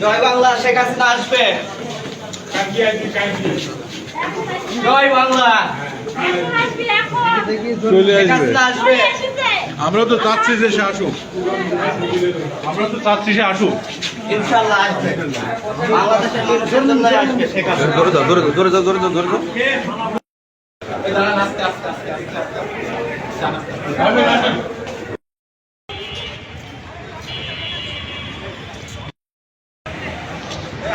জয় বাংলা শেখ হাসিনা আসবে। জয় বাংলা। চলে আসবে। আমরা তো চাচ্ছি যে সে আসুক। আমরা তো চাচ্ছি সে আসুক। ইনশাল্লাহ আসবে। বাংলাদেশের মানুষের আসবে শেখ হাসিনা। ধরে দাও ধরে দাও ধরে দাও ধরে দাও ধরে দাও। আস্তে, আস্তে, আস্তে, আস্তে, আস্তে, আস্তে।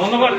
ধন্যবাদ।